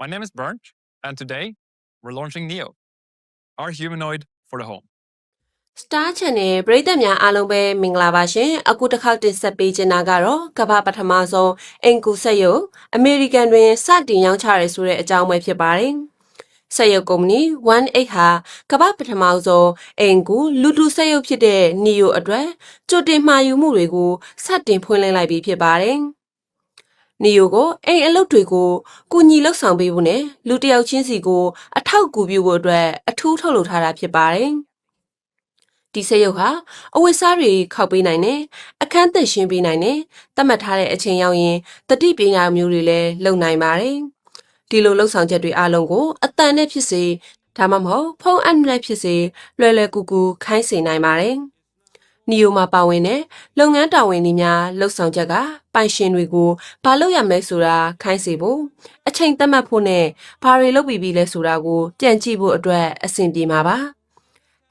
My name is Bernd, and today we're launching Neo, our humanoid for the home. Star Channel ပရိသတ်များအားလုံးပဲမင်္ဂလာပါရှင်အခုတစ်ခေါက်တင်ဆက်ပေးချင်တာကတော့ကမ္ဘာပထမဆုံးအင်ကူဆက်ရုပ်အမေရိကန်တွင်စတင်ရောင်းချရဲဆိုတဲ့အကြောင်းပဲဖြစ်ပါတယ်ဆက်ရုပ်ကုမ္ပဏီ18ဟာကမ္ဘာပထမဆုံးအင်ကူလူတူဆက်ရုပ်ဖြစ်တဲ့ Neo အတွက်ကြိုတင်မှာယူမှုတွေကိုစတင်ဖွင့်လှစ်လိုက်ပြီးဖြစ်ပါတယ် နီယိုကိုအိမ်အလုပ်တွေကိုကုညီလှုပ်ဆောင်ပေးဖို့နဲ့လူတစ်ယောက်ချင်းစီကိုအထောက်အကူပြုဖို့အတွက်အထူးထုတ်လုပ်ထားတာဖြစ်ပါတယ်။ဒီစက်ရုပ်ဟာအဝတ်စားတွေခောက်ပေးနိုင်တယ်။အခန်းသက်ရှင်းပေးနိုင်တယ်။သတ်မှတ်ထားတဲ့အချိန်ရောက်ရင်တတိပညာမျိုးတွေလည်းလုပ်နိုင်ပါတယ်။ဒီလိုလှုပ်ဆောင်ချက်တွေအားလုံးကိုအတန်နဲ့ဖြစ်စေဒါမှမဟုတ်ဖုန်းအပ်နဲ့ဖြစ်စေလွယ်လွယ်ကူကူခိုင်းစေနိုင်ပါတယ်။ နီယိုမှာပါဝင်တဲ့လုပ်ငန်းတာဝန်တွေများလှုပ်ဆောင်ချက်ကပိုင်ရှင်တွေကိုဘာလုပ်ရမလဲဆိုတာခိုင်းစေဖို့အချိန်သတ်မှတ်ဖို့နဲ့ဘာတွေလုပ်ပြီးပြီလဲဆိုတာကိုပြန်ကြည့်ဖို့အတွက်အဆင်ပြေမှာပါ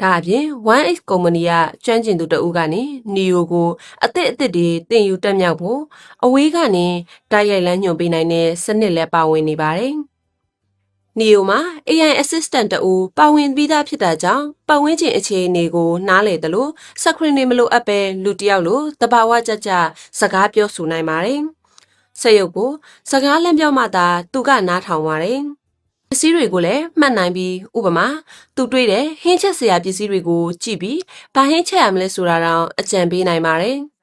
ဒါအပြင် 1X ကုမ္ပဏီကကျွမ်းကျင်သူတအုပ်ကနေနီယိုကိုအသစ်အသစ်တွေတင်ယူတက်မြောက်ဖို့အဝေးကနေတိုက်ရိုက်လမ်းညွှန်ပေးနိုင်တဲ့စနစ်လည်းပါဝင်နေပါတယ် နီယိုမှာ AI assistant တူပါဝင်ပြီးသားဖြစ်တာကြောင့်ပတ်ဝန်းကျင်အခြေအနေကိုနားလည်တယ်လို့စခရင်တွေမလိုအပ်ပဲလူတစ်ယောက်လိုတဘာဝကြကြစကားပြောဆိုနိုင်ပါတယ်။ဆက်ရုပ်ကိုစကားလမ်းပြောမှသာသူကနားထောင်ပါတယ်။ပစ္စည်းတွေကိုလည်းမှတ်နိုင်ပြီးဥပမာသူတွေ့တဲ့ဟင်းချက်စရာပစ္စည်းတွေကိုကြည့်ပြီးဘာဟင်းချက်ရမလဲဆိုတာတော့အကြံပေးနိုင်ပါတယ်။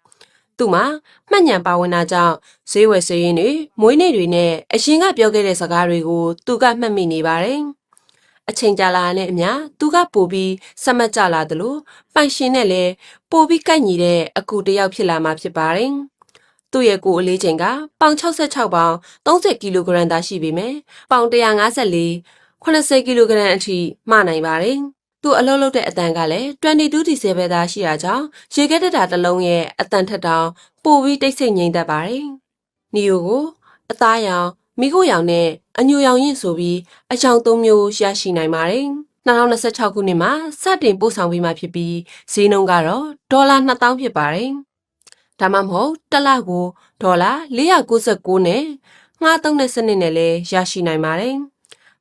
သူမှာမှတ်ဉဏ်ပါဝင်တာကြောင့်ဈေးဝယ်စရင်းတွေမွေးနေ့တွေနဲ့အရင်ကပြောခဲ့တဲ့စကားတွေကိုသူကမှတ်မိနေပါတယ်။အချိန်ကြာလာတဲ့အမျှသူကပိုပြီးစက်မှတ်ကြလာတယ်လို့ပိုင်ရှင်နဲ့လည်းပိုပြီးကိုက်ညီတဲ့အကူတစ်ယောက်ဖြစ်လာမှာဖြစ်ပါတယ်။သူ့ရဲ့ကိုယ်အလေးချိန်ကပေါင်66ပေါင်30ကီလိုဂရမ်သာရှိပေမယ့်ပေါင်154 80ကီလိုဂရမ်အထိမှနိုင်ပါတယ်။ သူအလုပ်လုပ်တဲ့အတန်ကလည်း22 DC ပဲသာရှိတာကြောင့်ရေခဲတက်တာတစ်လုံးရဲ့အတန်ထက်တောင်ပိုပြီးတိတ်ဆိတ်ငြိမ်သက်ပါတယ်။နီယိုကိုအသားရောင်မိခိုးရောင်နဲ့အညိုရောင်ရင့်ဆိုပြီးအချောင်သုံးမျိုးရရှိနိုင်ပါတယ်။2026ခုနှစ်မှာစတင်ပို့ဆောင်ပေးမှာဖြစ်ပြီးဈေးနှုန်းကတော့ဒေါ်လာ2000ဖြစ်ပါတယ်။ဒါမှမဟုတ်တစ်လကိုဒေါ်လာ499နဲ့ငှားသုံးတဲ့စနစ်နဲ့လည်းရရှိနိုင်ပါတယ်။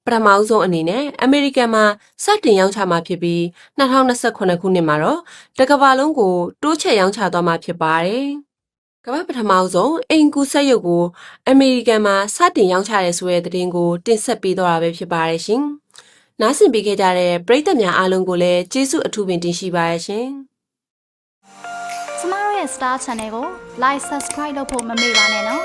ပထမအဆုံးအနေနဲ့အမေရိကန်မှာစတင်ရောင်းချမှာဖြစ်ပြီး2028ခုနှစ်မှာတော့တကမ္ဘာလုံးကိုတိုးချဲ့ရောင်းချသွားမှာဖြစ်ပါတယ်။ကမ္ဘာပထမဆုံးအိမ်ကူဆက်ရုပ်ကိုအမေရိကန်မှာစတင်ရောင်းချရဲဆိုတဲ့သတင်းကိုတင်ဆက်ပေးတော့တာပဲဖြစ်ပါတယ်ရှင်။နားဆင်ပေးခဲ့ကြတဲ့ပရိသတ်များအားလုံးကိုလည်းကျေးဇူးအထူးပင်တင်ရှိပါရရှင်။ကျမတို့ရဲ့ Star Channel ကို Like Subscribe လုပ်ဖို့မမေ့ပါနဲ့နော်